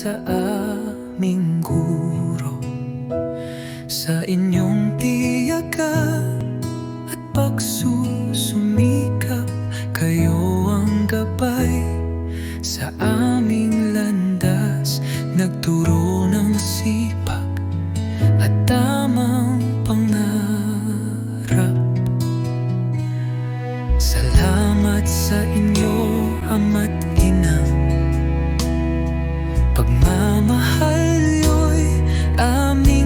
sa aming guro sa inyong tiyakan.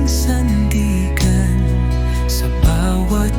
sandigan sa bawat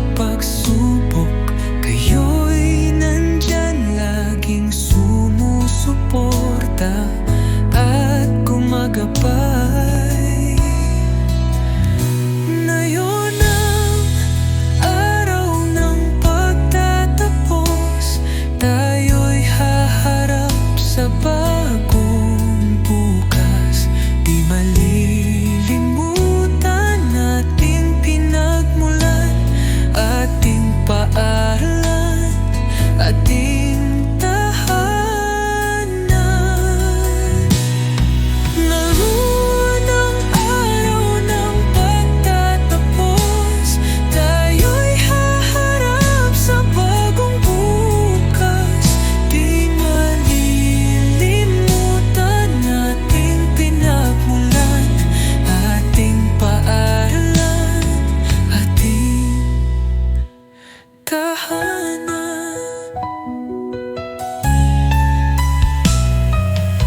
kahana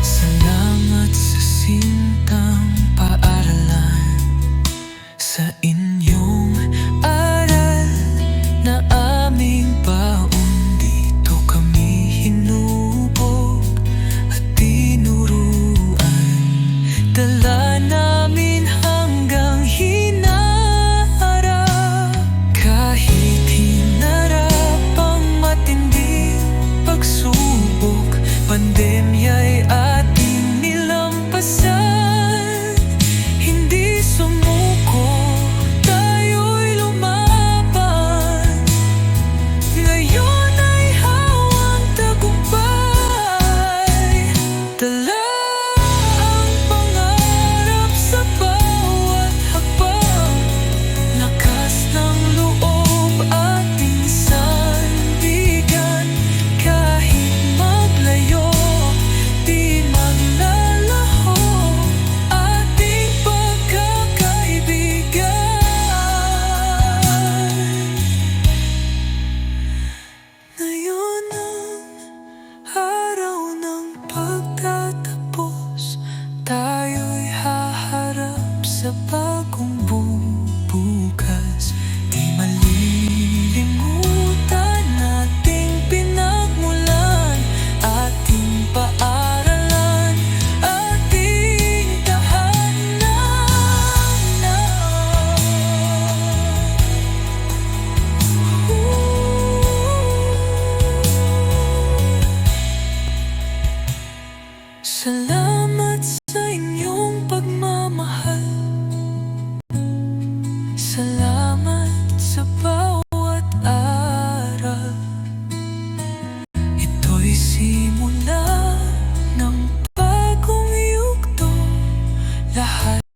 Salamat sa sintang paaralan Sa inyong aral na aming baon. Dito kami hinubog at tinuruan. Dala